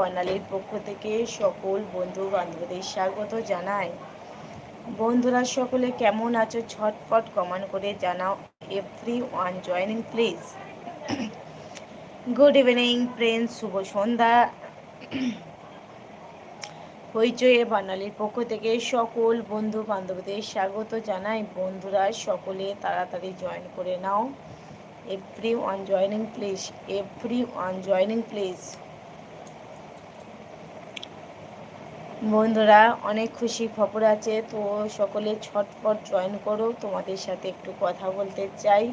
বর্ণালীর পক্ষ থেকে সকল বন্ধু বান্ধবদের স্বাগত জানাই। বন্ধুরা, সকলে কেমন আছো? ছটপট কমান করে জানাও। Everyone joining please good evening friend শুভ সন্ধ্যা। হইচয়ে বাঙালির পক্ষ থেকে সকল বন্ধু বান্ধবদের স্বাগত জানাই। বন্ধুরা, সকলে তাড়াতাড়ি জয়েন করে নাও। Everyone joining please everyone joining please বন্ধুরা, অনেক খুশি খবর আছে। তো সকলে ছটপট জয়েন করো। তোমাদের সাথে একটু কথা বলতে চাই।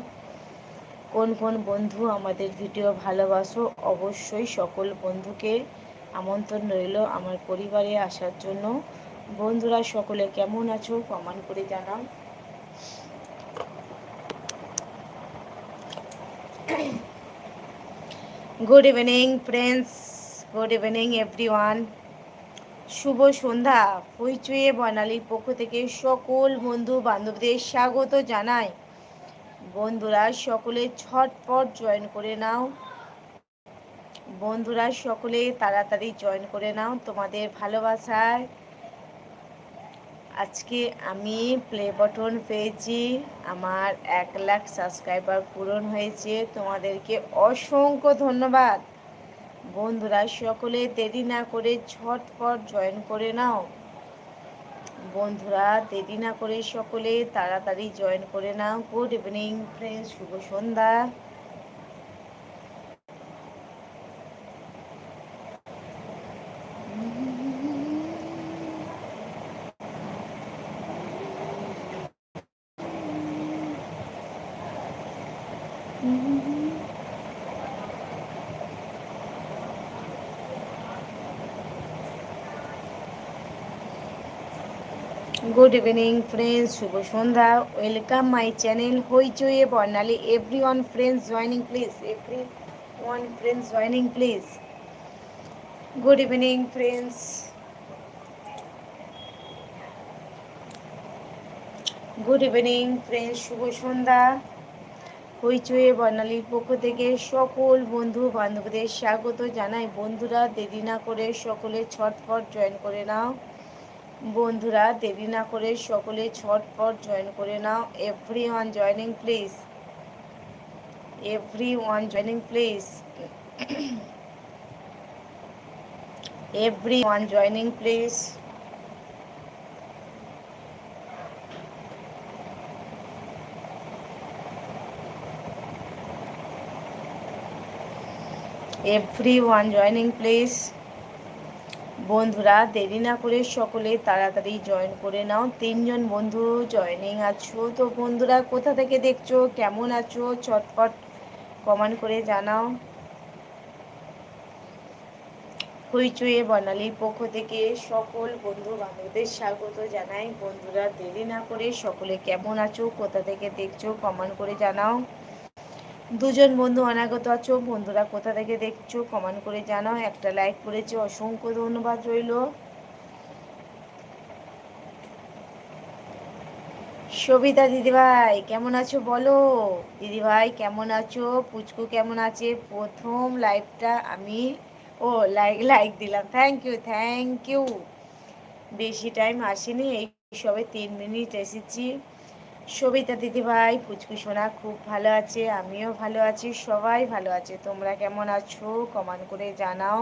কোন কোন বন্ধু আমাদের ভিডিও ভালোবাসো, অবশ্যই সকল বন্ধুকে আমন্ত্রণ রইল আমার পরিবারে আসার জন্য। বন্ধুরা, সকলে কেমন আছো? কমান করে জানাও। Good evening friends good evening everyone শুভ সন্ধ্যা। হইচুয়ে বর্ণালীর পক্ষ থেকে সকল বন্ধু বান্ধবদের স্বাগত জানাই। বন্ধুরা, সকলে ছটপট জয়েন করে নাও। বন্ধুরা, সকলে তাড়াতাড়ি জয়েন করে নাও তোমাদের ভালোবাসায়। আজকে আমি প্লে বটন পেয়েছি। আমার এক লাখ সাবস্ক্রাইবার পূরণ হয়েছে। তোমাদেরকে অসংখ্য ধন্যবাদ। বন্ধুরা, সকলে দেরি না করে ঝটপট জয়েন করে নাও। বন্ধুরা, দেরি না করে সকলে তাড়াতাড়ি জয়েন করে নাও। গুড ইভিনিং ফ্রেন্ডস শুভ সন্ধ্যা। গুড ইভিনিং ফ্রেন্ডস শুভ সন্ধ্যা। Welcome my channel হইচইয়ে Barnali everyone friends joining please everyone friends joining please good evening friends good evening friends শুভ সন্ধ্যা। হইচয়ে বর্ণালীর পক্ষ থেকে সকল বন্ধু বান্ধবদের স্বাগত জানাই। বন্ধুরা, দেরি না করে সকলে ছটফট জয়েন করে নাও। বন্ধুরা, দেরি না করে সকলে ছটপট জয়েন করে নাও। Everyone joining please everyone joining please everyone joining please everyone joining please বন্ধুরা, দেরি না করে সকলে তাড়াতাড়ি জয়েন করে নাও। তিনজন বন্ধু জয়নিং আছো। তো বন্ধুরা, কোথা থেকে দেখছ? কেমন আছো? চটপট কমেন্ট করে জানাও। হইচুয়ে বর্ণালীর পক্ষ থেকে সকল বন্ধু বান্ধবদের স্বাগত জানাই। বন্ধুরা, দেরি না করে সকলে কেমন আছো? কোথা থেকে দেখছ? কমেন্ট করে জানাও। দুজন বন্ধু অনাগত আছো, বন্ধুরা কোথা থেকে দেখছ কমেন্ট করে জানাও, একটা লাইক করেছে, অসংখ্য ধন্যবাদ রইল। সবিতা দিদিভাই, কেমন আছো বলো? দিদিভাই, কেমন আছো? পুচকু কেমন আছে? প্রথম লাইভটা আমি, ও লাইক লাইক দিলাম। থ্যাংক ইউ থ্যাংক ইউ বেশি টাইম আসেনি, এই সবে তিন মিনিট এসেছি। সবিতা দিদিভাই, পুচকু সোনা খুব ভালো আছে, আমিও ভালো আছি, সবাই ভালো আছে। তোমরা কেমন আছো? কমান করে জানাও।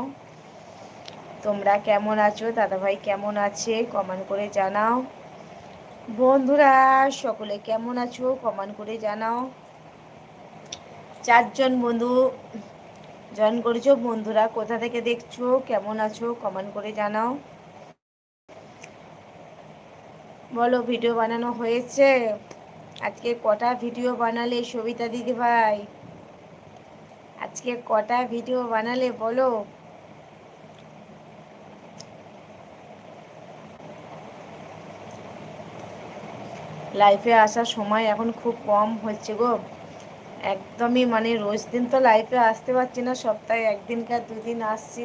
তোমরা কেমন আছো? দাদাভাই কেমন আছে? কমান করে জানাও। বন্ধুরা, সকলে কেমন আছো? কমান করে জানাও। চারজন বন্ধু জয়েন করেছ। বন্ধুরা, কোথা থেকে দেখছ? কেমন আছো? কমান করে জানাও। বলো, ভিডিও বানানো হয়েছে? আজকে কটা ভিডিও বানালে সবিতা দিদি ভাই? আজকে কটা ভিডিও বানালে বলো? লাইফে আসার সময় এখন খুব কম হচ্ছে গো। একদমই মানে রোজ দিন তো লাইফে আসতে পারছি না, সপ্তাহে একদিনকার দুদিন আসছি।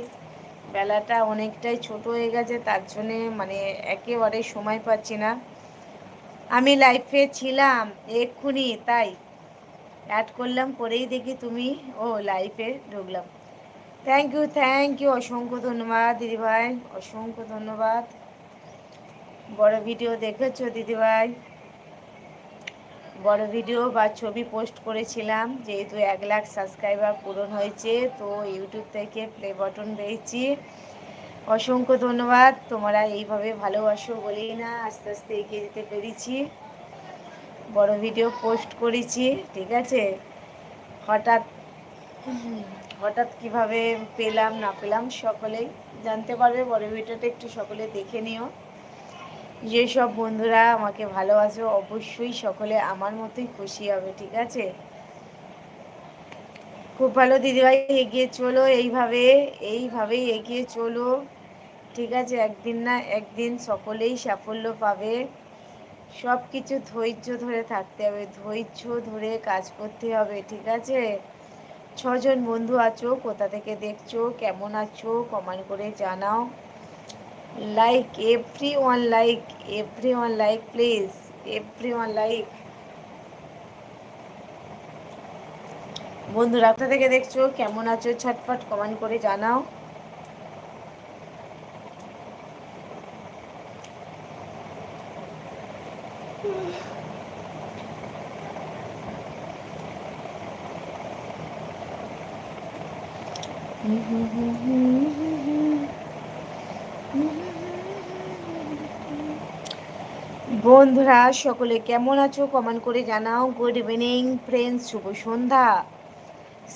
বেলাটা অনেকটাই ছোট হয়ে গেছে, তার জন্যে মানে একেবারে সময় পাচ্ছি না। আমি লাইফে ছিলাম, এক্ষুনি তাই। অ্যাড করলাম, করেই দেখি তুমি ও লাইফে ঢুকলাম। থ্যাংক ইউ থ্যাংক ইউ অসংখ্য ধন্যবাদ, দিদিভাই, অসংখ্য ধন্যবাদ। বড় ভিডিও দেখেছ, দিদিভাই? বড় ভিডিও বা ছবি পোস্ট করেছিলাম, যেহেতু এক লাখ সাবস্ক্রাইবার পূরণ হয়েছে, তো ইউটিউব থেকে প্লে বাটন পেয়েছি। অসংখ্য ধন্যবাদ। তোমরা এইভাবে ভালোবাসো বলেই না, আস্তে আস্তে এগিয়ে যেতে পেরেছি। বড় ভিডিও পোস্ট করেছি, ঠিক আছে? হঠাৎ হঠাৎ কীভাবে পেলাম, না পেলাম সকলেই জানতে পারবে। বড় ভিডিওটা একটু সকলে দেখে নিও। যেসব বন্ধুরা আমাকে ভালোবাসো, অবশ্যই সকলে আমার মতোই খুশি হবে, ঠিক আছে? খুব ভালো দিদিভাই, এগিয়ে চলো, এইভাবে, এইভাবেই এগিয়ে চলো। ঠিক আছে, একদিন না একদিন সকলেই সাফল্য পাবে। সব কিছু ধৈর্য ধরে থাকতে হবে, ধৈর্য ধরে কাজ করতে হবে, ঠিক আছে? ছজন বন্ধু আছো, কোথা থেকে দেখছ, কেমন আছো কমেন্ট করে জানাও। Like everyone like everyone like please everyone like বন্ধুরা, কোথা থেকে দেখছ, কেমন আছো, ছটফট কমেন্ট করে জানাও। বন্ধুরা, সকলে কেমন আছো? কমেন্ট করে জানাও। গুড ইভিনিং ফ্রেন্ডস শুভ সন্ধ্যা।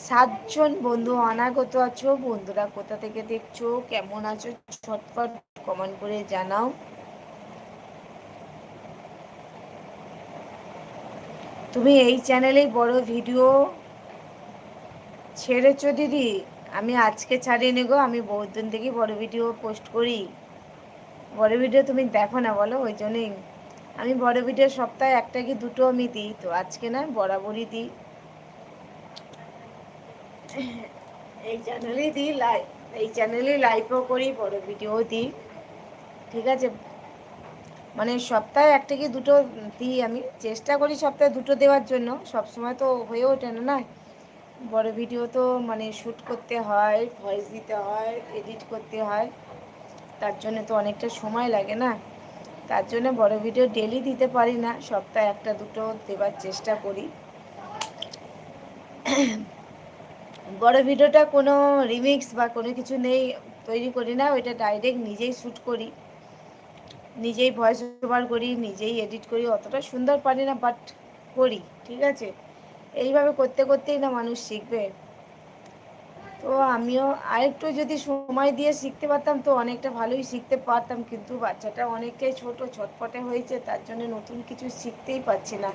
সাতজন বন্ধু অনাগত আছো। বন্ধুরা, কোথা থেকে দেখছ? কেমন আছো? ছটপট কমেন্ট করে জানাও। তুমি এই চ্যানেলে বড় ভিডিও ছেড়েছো, দিদি? আমি আজকে ছাড়িয়ে নেব, আমি বহুত দিন থেকেই বড় ভিডিও পোস্ট করি। বড় ভিডিও তুমি দেখো না বলো, ওই জন্যই। আমি বড় ভিডিও সপ্তাহে একটা কি দুটো আমি দিই, তো আজকে না বরাবরই দিই। এই চ্যানেলেই দিই লাইভ এই চ্যানেলে লাইভও করি, বড় ভিডিও দিই। ঠিক আছে? মানে সপ্তাহে একটা কি দুটো দিই আমি। চেষ্টা করি সপ্তাহে দুটো দেওয়ার জন্য সব সময় তো হয়ে ওঠে না না? বড় ভিডিও তো মানে শ্যুট করতে হয় ভয়েস দিতে হয় এডিট করতে হয়। তার জন্য তো অনেকটা সময় লাগে না। তার জন্য বড় ভিডিও ডেলি দিতে পারি না, সপ্তাহে একটা দুটো দেবার চেষ্টা করি। বড় ভিডিওটা কোনো রিমিক্স বা কোনো কিছু নেই, তৈরি করি না, ওইটা ডাইরেক্ট নিজেই শ্যুট করি। নিজেই ভয়েস ওভার করি, নিজেই এডিট করি, অতটা সুন্দর পারি না বাট করি, ঠিক আছে? এইভাবে করতে করতেই না মানুষ শিখবে। তো আমিও আরেকটু যদি সময় দিয়ে শিখতে পারতাম তো অনেকটা ভালোই শিখতে পারতাম, কিন্তু বাচ্চাটা অনেকটাই ছোট, ছটপটে হয়েছে, তার জন্য নতুন কিছু শিখতেই পারছি না।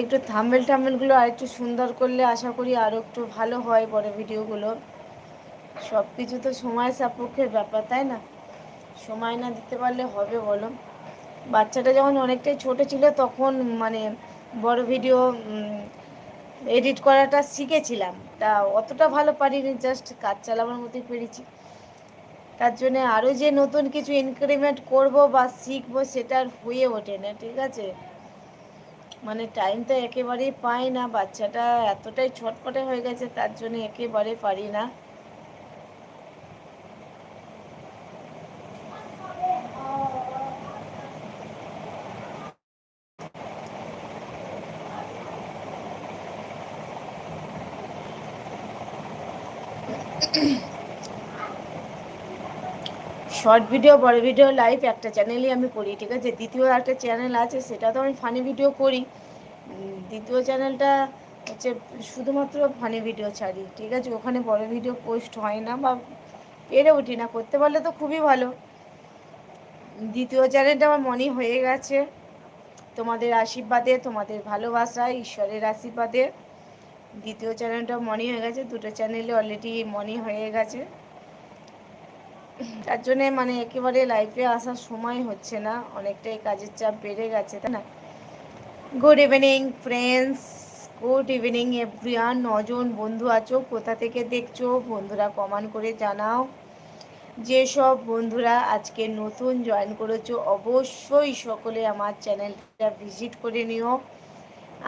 একটু থাম্বেল টাম্বেলগুলো আর একটু সুন্দর করলে আশা করি আরও একটু ভালো হয় বড় ভিডিওগুলো। সব কিছু তো সময় সাপেক্ষের ব্যাপার, তাই না? সময় না দিতে পারলে হবে বলো? বাচ্চাটা যখন অনেকটাই ছোট ছিল তখন মানে বড় ভিডিও এডিট করাটা শিখেছিলাম। তা অতটা ভালো পারিনি জাস্ট কাজ চালাবার মতোই পেরেছি। তার জন্য আরও যে নতুন কিছু ইনক্রিমেন্ট করব বা শিখব সেটা আর হয়ে ওঠে না, ঠিক আছে? মানে টাইম তো একেবারেই পাই না, বাচ্চাটা এতটাই ছটপটে হয়ে গেছে, তার জন্য একেবারে পারি না। শর্ট ভিডিও বড় ভিডিও লাইভ একটা চ্যানেলই আমি করি, ঠিক আছে? দ্বিতীয় একটা চ্যানেল আছে সেটা তো আমি ফানি ভিডিও করি। দ্বিতীয় চ্যানেলটা হচ্ছে শুধুমাত্র ফানি ভিডিও ছাড়ি, ঠিক আছে? ওখানে বড় ভিডিও পোস্ট হয় না বা পেরে উঠি না, করতে পারলে তো খুবই ভালো। দ্বিতীয় চ্যানেলটা আমার মনে হয়ে গেছে। তোমাদের আশীর্বাদে, তোমাদের ভালোবাসা, ঈশ্বরের আশীর্বাদে। দ্বিতীয় চ্যানেলটা মনে হয়ে গেছে, দুটো চ্যানেলে অলরেডি মনে হয়ে গেছে। তার জন্যে মানে একেবারে লাইফে আসার সময় হচ্ছে না। অনেকটাই কাজের চাপ বেড়ে গেছে, তাই না? Good evening friends good evening everyone নজন বন্ধু আছো, কোথা থেকে দেখছ? বন্ধুরা কমান করে জানাও। যেসব বন্ধুরা আজকে নতুন জয়েন করেছ, অবশ্যই সকলে আমার চ্যানেলটা ভিজিট করে নিও।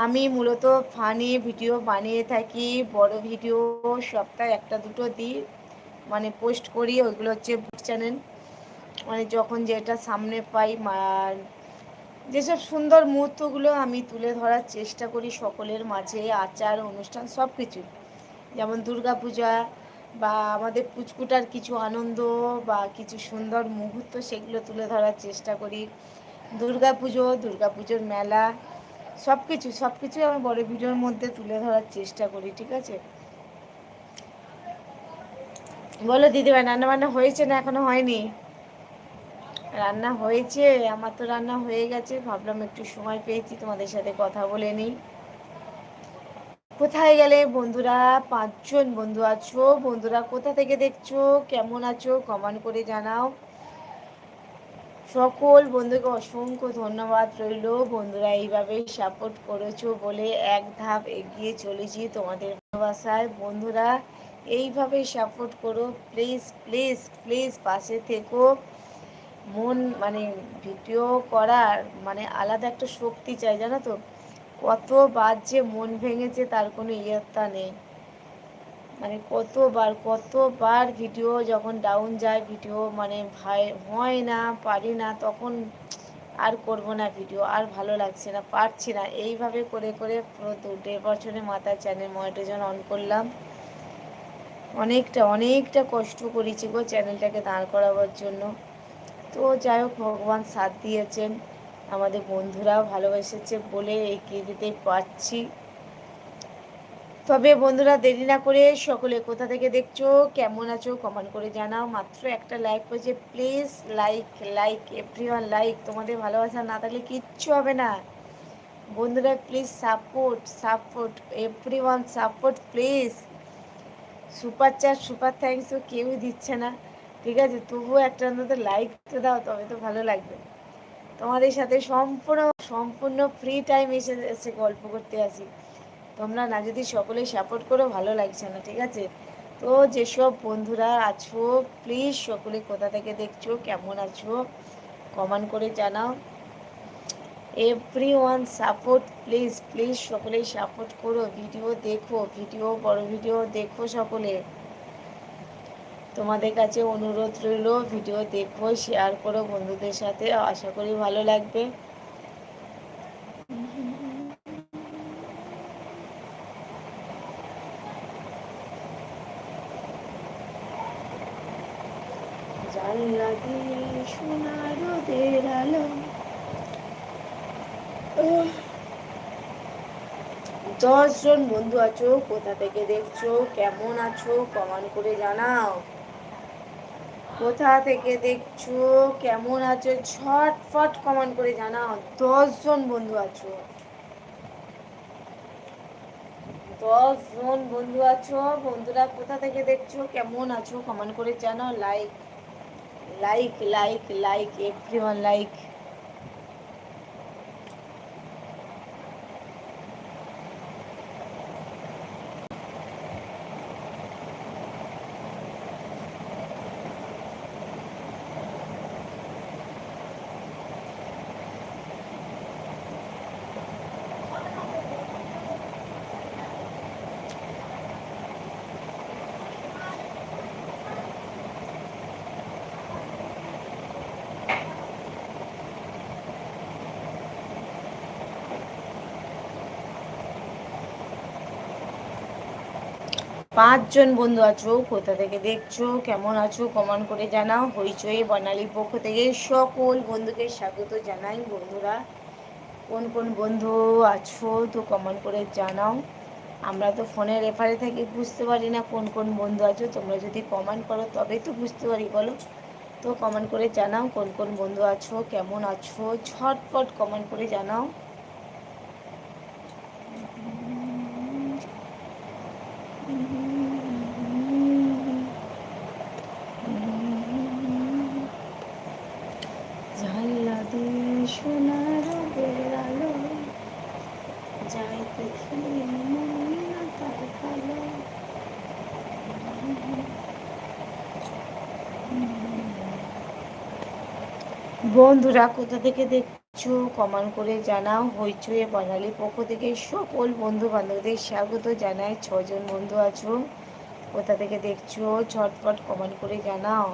আমি মূলত ফানি ভিডিও বানিয়ে থাকি, বড় ভিডিও সপ্তাহে একটা দুটো দিই মানে পোস্ট করি, ওইগুলো হচ্ছে চ্যানেল মানে যখন যেটা সামনে পাই যেসব সুন্দর মুহূর্তগুলো আমি তুলে ধরার চেষ্টা করি সকলের মাঝে, আচার, অনুষ্ঠান সব কিছু যেমন দুর্গা পূজা বা আমাদের পুচকুটার কিছু আনন্দ বা কিছু সুন্দর মুহূর্ত, সেগুলো তুলে ধরার চেষ্টা করি। দুর্গা পুজো দুর্গা পুজোর মেলা সব কিছু সব কিছু আমি বড় ভিডিওর মধ্যে তুলে ধরার চেষ্টা করি, ঠিক আছে? বলো দিদিভাই রান্না বান্না হয়েছে না এখনও হয়নি? রান্না হয়েছে, আমার তো রান্না হয়ে গেছে, ভাবলাম একটু সময় পেয়েছি তোমাদের সাথে কথা বলে নিই। কোথায় গেলে বন্ধুরা? পাঁচজন বন্ধু আছো, বন্ধুরা কোথা থেকে দেখছ? কেমন আছো? কমেন্ট করে জানাও। সকল বন্ধুকে অসংখ্য ধন্যবাদ রইল। বন্ধুরা এইভাবেই সাপোর্ট করেছ বলে এক ধাপ এগিয়ে চলেছি তোমাদের ভালোবাসায়। বন্ধুরা এইভাবেই সাপোর্ট করো। প্লিজ প্লিজ প্লিজ পাশে থেকো। মন মানে ভিডিও করার মানে আলাদা একটা শক্তি চাই, জানো তো? কতবার যে মন ভেঙেছে তার কোনো ইয়ত্তা নেই। মানে কতবার কতবার ভিডিও যখন ডাউন যায়, ভিডিও মানে হয় না, পারি না, তখন আর করব না ভিডিও, আর ভালো লাগছে না, পারছি না। এইভাবে করে করে পুরো দু দেড় বছরের মাথায় চ্যানেল মনিটাইজেশন অন করলাম। অনেকটা অনেকটা কষ্ট করেছি গো চ্যানেলটাকে দাঁড় করাবার জন্য। তো যাই হোক, ভগবান সাথ দিয়েছেন, আমাদের বন্ধুরাও ভালোবেসেছে বলে এগিয়ে দিতে পারছি তবে বন্ধুরা, দেরি না করে সকলে কোথা থেকে দেখছ, কেমন আছো কমেন্ট করে জানাও। মাত্র একটা লাইক করেছে please like like every like. তোমাদের ভালোবাসা না থাকলে কিচ্ছু হবে না। বন্ধুরা, please support support everyone support, please. Super চার সুপার থ্যাংকসও কেউই দিচ্ছে না। ঠিক আছে, তবুও একটা অন্তত লাইক তো দাও, তবে তো ভালো লাগবে। তোমাদের সাথে সম্পূর্ণ সম্পূর্ণ ফ্রি টাইম এসে এসে গল্প করতে আসি। তোমরা না যদি সকলে সাপোর্ট করো, ভালো লাগছে না, ঠিক আছে? তো যেসব বন্ধুরা আছো প্লিজ সকলে কোথা থেকে দেখছ, কেমন আছো কমেন্ট করে জানাও। Everyone support please please সকলেই সাপোর্ট করো ভিডিও দেখো ভিডিও বড় ভিডিও দেখো সকলে। তোমাদের কাছে অনুরোধ রইল ভিডিও দেখো শেয়ার করো বন্ধুদের সাথে, আশা করি ভালো লাগবে জানলা দিয়ে সোনার রোদের আলো দশজন বন্ধু আছো? কোথা থেকে দেখছ? কেমন আছো? কমান করে জানাও। কোথা থেকে দেখছ? কেমন আছো? ছটফট কমান করে জানাও। দশজন বন্ধু আছো। দশজন বন্ধু আছো। বন্ধুরা, কোথা থেকে দেখছ? কেমন আছো? কমান করে জানাও। Like like like like every like পাঁচজন বন্ধু আছো, কোথা থেকে দেখছ, কেমন আছো কমান করে জানাও। হইচই বর্ণালীর পক্ষ থেকে সকল বন্ধুকে স্বাগত জানাই। বন্ধুরা, কোন কোন বন্ধু আছো, তো কমান করে জানাও। আমরা তো ফোনের রেফারে থেকে, বুঝতে পারি না কোন কোন বন্ধু আছো। তোমরা যদি কমেন্ট করো, তবেই তো বুঝতে পারি, বলো। তো কমেন্ট করে জানাও কোন কোন বন্ধু আছো, কেমন আছো, ঝটপট কমেন্ট করে জানাও সোনার বেড়ালো যাই দেখি তার ভালো বন্ধুরা, কোথা থেকে দেখ দেখছ? কমান করে জানাও। হইচয়ে বাঙালি পক্ষ থেকে সকল বন্ধু বান্ধবদের স্বাগত জানায় ছজন বন্ধু আছো, কোথা থেকে দেখছ? ছটফট কমান করে জানাও।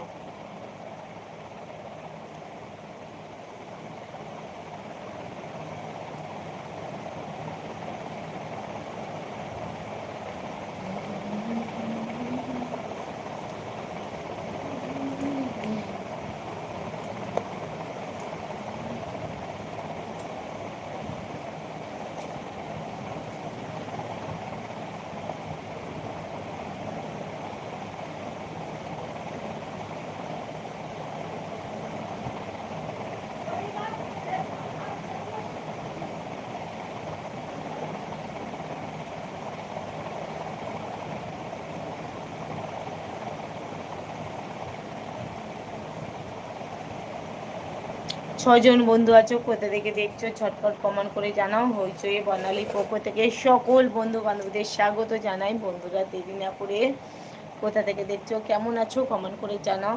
ছজন বন্ধু আছো, কোথা থেকে দেখছ? ছটফট কমান করে জানাও। হইচই বর্ণালী পক্ষ থেকে সকল বন্ধু বান্ধবদের স্বাগত জানাই বন্ধুরা দেরি না করে কোথা থেকে দেখছ? কেমন আছো? কমান করে জানাও।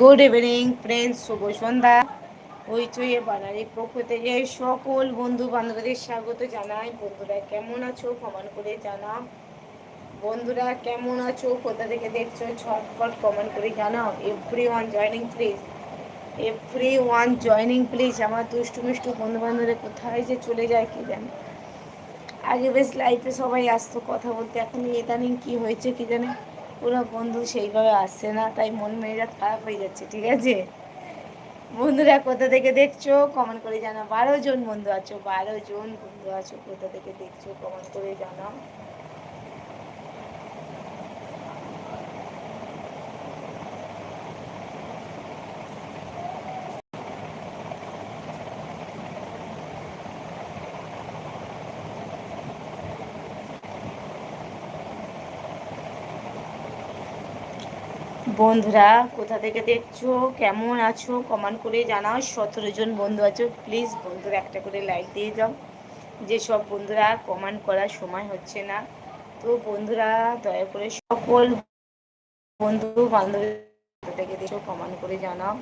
গুড ইভিনিং ফ্রেন্ডস শুভ সন্ধ্যা। হইচইয়ে বানারির পক্ষ থেকে সকল বন্ধু বান্ধবদের স্বাগত জানাই। বন্ধুরা কেমন আছো? কমেন্ট করে জানাও। বন্ধুরা কেমন আছো? কোথা থেকে দেখছ? ছটপট কমেন্ট করে জানাও। Everyone joining please everyone joining please আমার দুষ্টু মিষ্টু বন্ধু বান্ধবরা কোথায় যে চলে যায় কি জানে? আগে বেশ লাইফে সবাই আসতো, কথা বলতে। এখন ইদানিং কি হয়েছে কি জানে? কোনো বন্ধু সেইভাবে আসছে না, তাই মন মেয়েরা খারাপ হয়ে যাচ্ছে, ঠিক আছে? বন্ধুরা, কোথা থেকে দেখছ? কমেন্ট করে জানা বারো জন বন্ধু আছো, বারো জন বন্ধু আছো, কোথা থেকে দেখছ? কমেন্ট করে জানাও। বন্ধুরা, কোথা থেকে দেখছ? কেমন আছো? কমান করে জানাও। সতেরো জন বন্ধু আছো প্লিজ বন্ধুরা একটা করে লাইক দিয়ে যাও যেসব বন্ধুরা কমান করার সময় হচ্ছে না। তো বন্ধুরা, দয়া করে সকল বন্ধু বান্ধবী থেকে দেখো কমান করে জানাও।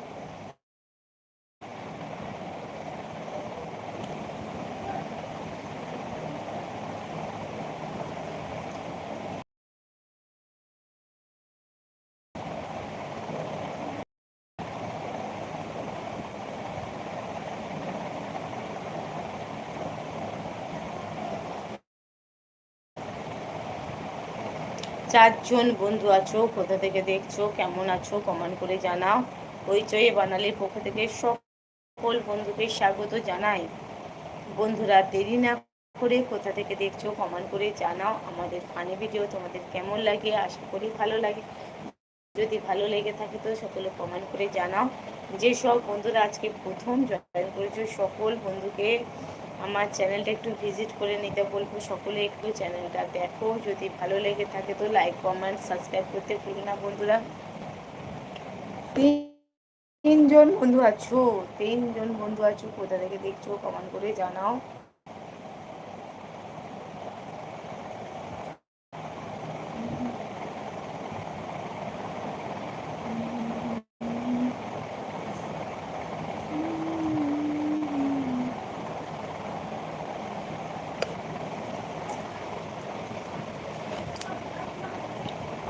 চারজন বন্ধু আছো? কোথা থেকে দেখছ? কেমন আছো? কমেন্ট করে জানাও। হইচই বানালির পক্ষ থেকে সকল বন্ধুকে স্বাগত জানাই। বন্ধুরা, দেরি না করে কোথা থেকে দেখছ, কমেন্ট করে জানাও। আমাদের ফানি ভিডিও তোমাদের কেমন লাগে? আশা করি ভালো লাগে। যদি ভালো লেগে থাকে তো সকলে কমেন্ট করে জানাও। যেসব বন্ধুরা আজকে প্রথম জয়েন করেছ, সকল বন্ধুকে আমার চ্যানেলটা একটু ভিজিট করে নিতে বলব। সকলে একটু চ্যানেলটা দেখো। যদি ভালো লেগে থাকে তো লাইক কমেন্ট সাবস্ক্রাইব করতে ভুলো না বন্ধুরা। তিনজন বন্ধু আছো? তিনজন বন্ধু আছো? কোথা থেকে দেখছ? কমেন্ট করে জানাও।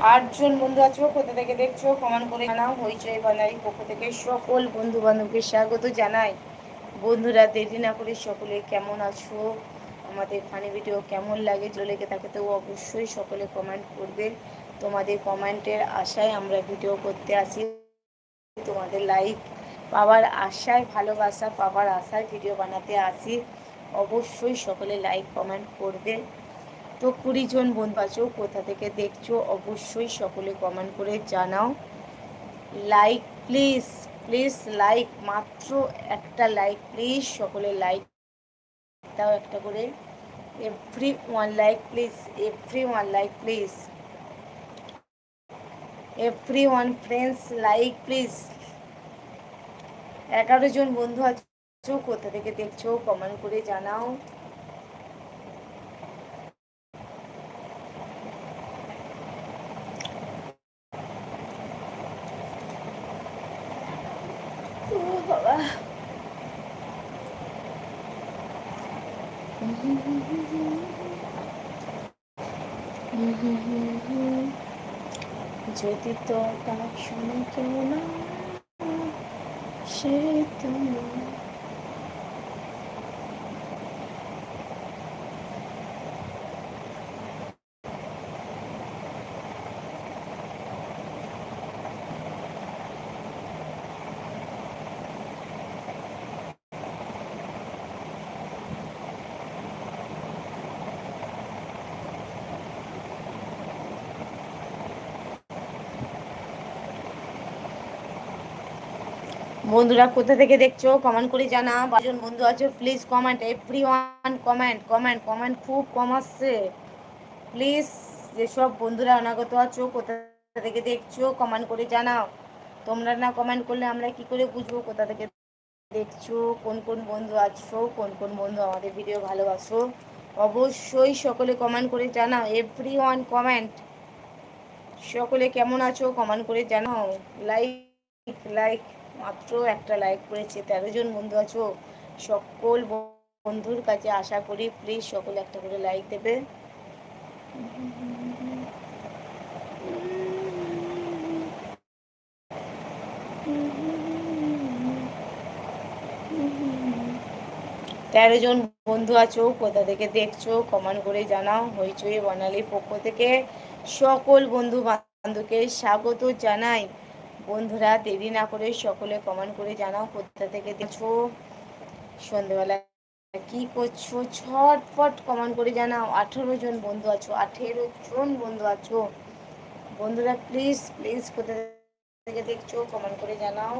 আটজন বন্ধু আছো, কোথা থেকে দেখছ? কমান করে জানাও। হইচই বানাই পক্ষ থেকে সকল বন্ধু বান্ধবকে স্বাগত জানাই। বন্ধুরা, দেরি না করে সকলে কেমন আছো? আমাদের ফানি ভিডিও কেমন লাগে? লেগে থাকে তো অবশ্যই সকলে কমেন্ট করবে। তোমাদের কমেন্টের আশায় আমরা ভিডিও করতে আসি। তোমাদের লাইক পাওয়ার আশায়, ভালোবাসা পাওয়ার আশায় ভিডিও বানাতে আসি। অবশ্যই সকলে লাইক কমেন্ট করবে। তো কুড়ি জন বন্ধু আছো কোথা থেকে দেখছ অবশ্যই সকলে কমেন্ট করে জানাও। লাইক প্লিজ প্লিজ লাইক মাত্র একটা লাইক প্লিজ সকলে লাইক দাও একটা করে। Everyone like please everyone like please everyone friends like please এগারো জন বন্ধু আছো, কোথা থেকে দেখছ কমেন্ট করে জানাও। বাবা যদি তো তার শুনে কেউ না সে তুমি বন্ধুরা, কোথা থেকে দেখছ? কমেন্ট করে জানা বাজন বন্ধু আছো please comment everyone comment comment comment খুব কম আসছে। প্লিজ যেসব বন্ধুরা অনাগত আছো, কোথা থেকে দেখছ কমেন্ট করে জানাও। তোমরা না কমেন্ট করলে আমরা কি করে বুঝব কোথা থেকে দেখছ? কোন কোন বন্ধু আছো? কোন কোন বন্ধু আমাদের ভিডিও ভালোবাসো? অবশ্যই সকলে কমেন্ট করে জানাও। এভরি ওয়ান কমেন্ট সকলে কেমন আছো? কমেন্ট করে জানাও। লাইক লাইক মাত্র একটা লাইক করেছে, তেরো জন বন্ধু আছো, সকল বন্ধুর কাছে আশা করি প্লিজ সকলে একটা করে লাইক দেবে। তেরো জন বন্ধু আছো, কোথা থেকে দেখছ কমেন্ট করে জানাও, হইচই বনালির পক্ষ থেকে। সকল বন্ধু বান্ধবকে স্বাগত জানাই। বন্ধুরা, দেরি না করে সকলে কমেন্ট করে জানাও কোথা থেকে দেখছ। সন্ধ্যেবেলা কি করছ? ছটফট কমেন্ট করে জানাও। আঠেরো জন বন্ধু আছো, আঠেরো জন বন্ধু আছো। বন্ধুরা প্লিজ প্লিজ কোথা থেকে দেখছ? কমেন্ট করে জানাও।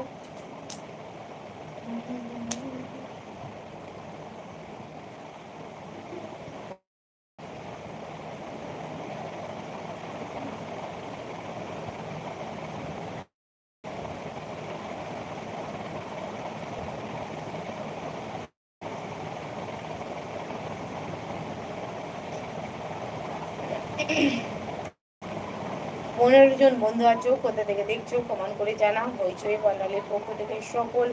বন্ধু বন্ধু আছো? কোথা থেকে দেখছ? কমান করে জানা হইচই বর্ণালীর পক্ষ থেকে সকল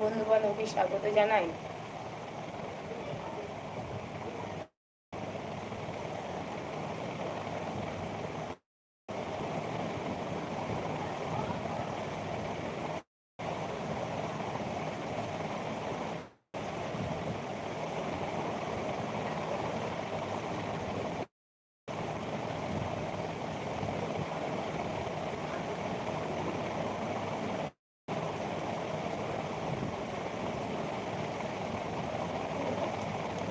বন্ধু বান্ধবকে স্বাগত জানাই।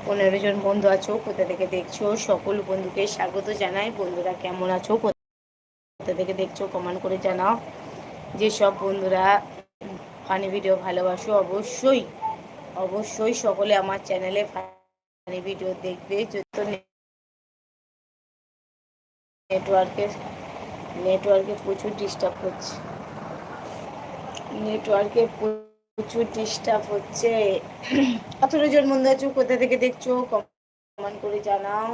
পনেরো জন বন্ধু আছো, কোথা থেকে দেখছ? সকল বন্ধুকে স্বাগত জানাই। বন্ধুরা কেমন আছো? কোথা থেকে দেখছ? কমেন্ট করে জানাও। যেসব বন্ধুরা ফানি ভিডিও ভালোবাসো, অবশ্যই অবশ্যই সকলে আমার চ্যানেলে ফানি ভিডিও দেখবে। যত নেটওয়ার্কে নেটওয়ার্কে প্রচুর ডিস্টার্ব হচ্ছে নেটওয়ার্কে প্রচুর ডিস্টার্ব হচ্ছে। আঠেরো জন বন্ধু আছো কোথা থেকে দেখছ? কমান করে জানাও।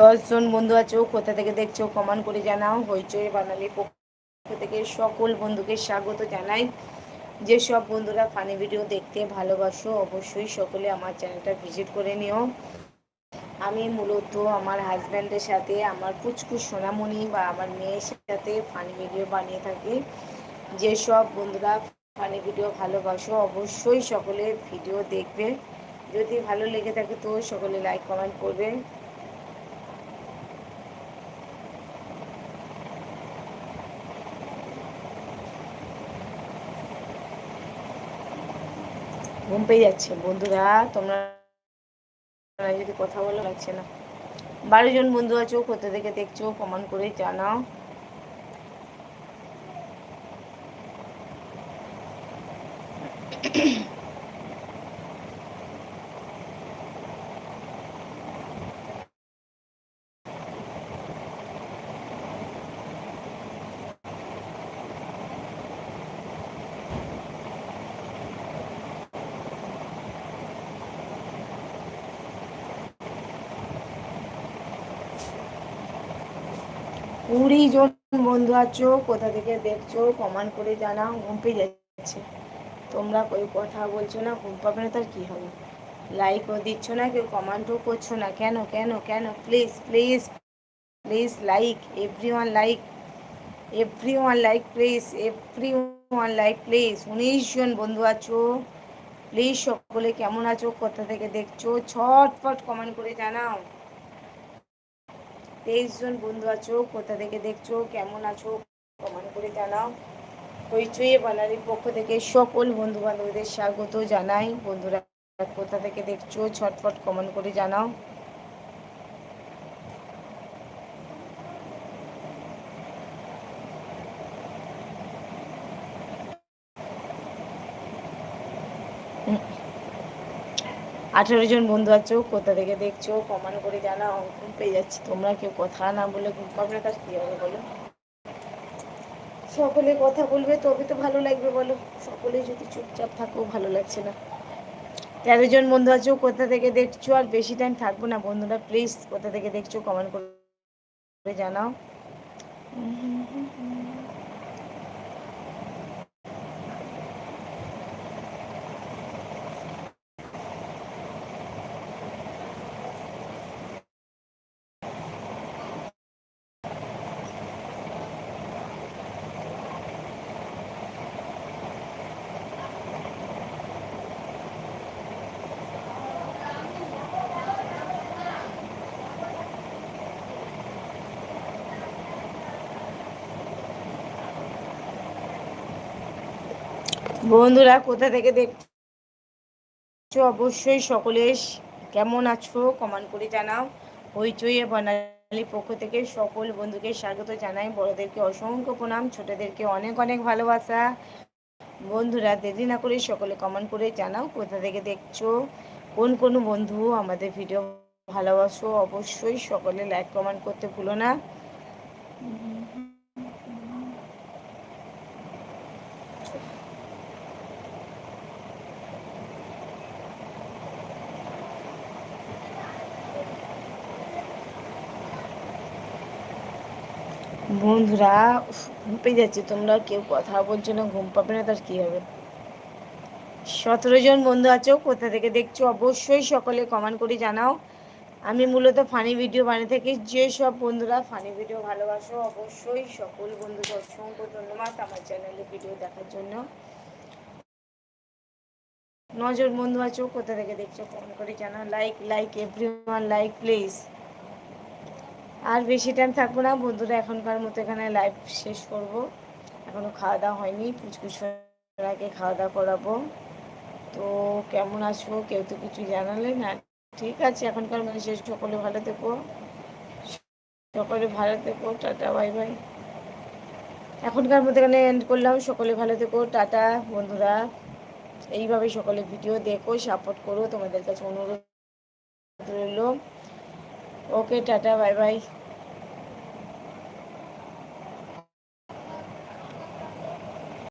দশজন বন্ধু আছো কোথা থেকে দেখছ কমেন্ট করে জানাও। হইচই বানালি পক্ষ থেকে সকল বন্ধুকে স্বাগত জানাই। যেসব বন্ধুরা ফানি ভিডিও দেখতে ভালোবাসো, অবশ্যই সকলে আমার চ্যানেলটা ভিজিট করে নিও। আমি মূলত আমার হাজব্যান্ডের সাথে, আমার পুচকু সোনামণি বা আমার মেয়ের সাথে ফানি ভিডিও বানিয়ে থাকি। যেসব বন্ধুরা ফানি ভিডিও ভালোবাসো, অবশ্যই সকলে ভিডিও দেখবে। যদি ভালো লেগে থাকে তো সকলে লাইক কমেন্ট করবে। ঘুম পেয়ে যাচ্ছে। বন্ধুরা, তোমরা যদি কথা বলা, লাগছে না। বারো জন বন্ধু আছো, কোথা থেকে দেখছ কমান করে জানাও। কুড়ি জন বন্ধু আছো, কোথা থেকে দেখছ কমেন্ট করে জানাও ঘুম পেয়ে যাচ্ছে। তোমরা ওই কথা বলছো না, ঘুম পাবে না, তার কী হবে? লাইকও দিচ্ছ না, কেউ কমেন্টও করছ না, কেন কেন কেন? Please please please like everyone like everyone like please everyone like please উনিশ জন বন্ধু আছো প্লিজ সকলে কেমন আছো, কোথা থেকে দেখছ, ছটফট কমেন্ট করে জানাও। তেইশ জন বন্ধু আছো, কোথা থেকে দেখছ, কেমন আছো কমেন্ট করে জানাও। হইচই বানালির পক্ষ থেকে সকল বন্ধু বান্ধবদের স্বাগত জানাই। বন্ধুরা, কোথা থেকে দেখছ, ছটফট কমেন্ট করে জানাও। আঠেরো জন বন্ধু আছো কোথা থেকে দেখছ কমান করে জানাও ঘুম পেয়ে যাচ্ছি। তোমরা কেউ কথা না বলে পাবে তার কী হবে বলো? সকলে কথা বলবে, তবে তো ভালো লাগবে বলো। সকলে যদি চুপচাপ থাকো, ভালো লাগছে না। তেরো জন বন্ধু আছো কোথা থেকে দেখছ? আর বেশি টাইম থাকব না, বন্ধুরা প্লিজ কোথা থেকে দেখছ কমেন্ট করে জানাও। বন্ধুরা, কোথা থেকে দেখছ? অবশ্যই সকলে কেমন আছো? কমান করে জানাও। হইচইয়ে বানালি পক্ষ থেকে সকল বন্ধুকে স্বাগত জানাই। বড়দেরকে অসংখ্য প্রণাম, ছোটদেরকে অনেক অনেক ভালোবাসা। বন্ধুরা, দেরি না করে সকলে কমেন্ট করে জানাও কোথা থেকে দেখছ? কোন কোন বন্ধু আমাদের ভিডিও ভালোবাসো? অবশ্যই সকলে লাইক, কমেন্ট করতে ভুলো না। বন্ধুরা ঘুম পেয়ে যাচ্ছে। তোমরা কেউ কথা বলছো না, ঘুম পাবে না, তার কী হবে? সতেরো জন বন্ধু আছো, কোথা থেকে দেখছ? অবশ্যই সকলে কমেন্ট করে জানাও। আমি মূলত ফানি ভিডিও বানিয়ে থাকি। যে সব বন্ধুরা ফানি ভিডিও ভালোবাসো, অবশ্যই সকল বন্ধুকে অসংখ্য ধন্যবাদ আমার চ্যানেলে ভিডিও দেখার জন্য। নজর বন্ধু আছো, কোথা থেকে দেখছ? কমেন্ট করে জানাও। Like like every like please আর বেশি টাইম থাকব না। বন্ধুরা এখনকার মতো এখানে লাইভ শেষ করব। এখনও খাওয়া দাওয়া হয়নি। পুচকুচকে খাওয়া দাওয়া করাবো। তো কেমন আসব কেউ তো কিছু জানালে না। ঠিক আছে, এখনকার মতো শেষ। সকলে ভালো থেকো। সকলে ভালো থেকো। টাটা বাই বাই এখনকার মতো এখানে এন্ড করলাম। সকলে ভালো থেকো। টাটা, বন্ধুরা। এইভাবে সকলে ভিডিও দেখো সাপোর্ট করো। তোমাদের কাছে অনুরোধ রইল। ওকে টাটা বাই বাই